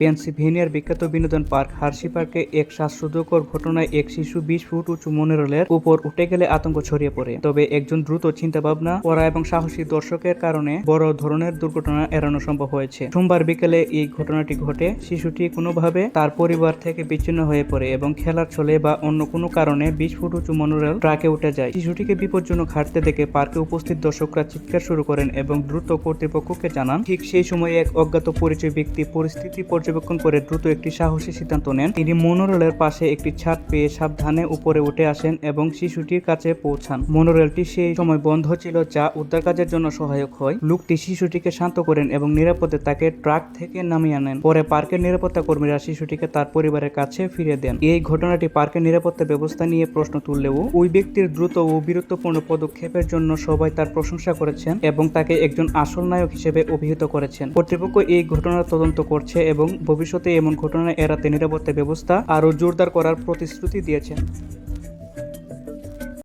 পেনসিলভেনিয়ার বিখ্যাত বিনোদন park Herzi পার্কে এক শ্বাসরুদ্ধকর ঘটনায় এক শিশু বিশ ফুট উঁচু মনোরেলের উপর উঠে গেলে আতঙ্ক ছড়িয়ে পড়ে। তবে একজন দ্রুত চিন্তাভাবনা করা এবং সাহসী দর্শকের কারণে বড় ধরনের দুর্ঘটনা এড়ানো সম্ভব হয়েছে। সোমবার বিকেলে এই ঘটনাটি ঘটে, শিশুটি কোনোভাবে তার পরিবার থেকে বিচ্ছিন্ন হয়ে পড়ে এবং খেলার ছলে বা অন্য কোনো কারণে বিশ ফুট উঁচু মনোরেল ট্রাকে উঠে যায়। শিশুটিকে বিপজ্জনক হাঁটতে দেখে পার্কে উপস্থিত দর্শকরা চিৎকার শুরু করেন এবং দ্রুত কর্তৃপক্ষকে জানান, ঠিক সেই সময় এক অজ্ঞাত পরিচয় ব্যক্তি পরিস্থিতি পর্যবেক্ষণ করে দ্রুত একটি সাহসী সিদ্ধান্ত নেন। তিনি মনোরেলের পাশে একটি ছাদ পেয়ে সাবধানে উপরে উঠে আসেন এবং শিশুটির কাছে পৌঁছান। মনোরেলটি সেই সময় বন্ধ ছিল যা উদ্ধার কাজের জন্য সহায়ক হয়। লোকটি শিশুটিকে শান্ত করেন এবং নিরাপদে তাকে ট্রাক থেকে নামিয়ে আনেন। পরে পার্কের নিরাপত্তা কর্মীরা শিশুটিকে তার পরিবারের কাছে ফিরিয়ে দেন। এই ঘটনাটি পার্কের নিরাপত্তা ব্যবস্থা নিয়ে প্রশ্ন তুললেও ওই ব্যক্তির দ্রুত ও বীরত্বপূর্ণ পদক্ষেপের জন্য সবাই তার প্রশংসা করেছেন এবং তাকে একজন আসল নায়ক হিসেবে অভিহিত করেছেন। কর্তৃপক্ষ এই ঘটনার তদন্ত করছে এবং ভবিষ্যতে এমন ঘটনা এড়াতে নিরাপত্তা ব্যবস্থা আরও জোরদার করার প্রতিশ্রুতি দিয়েছেন।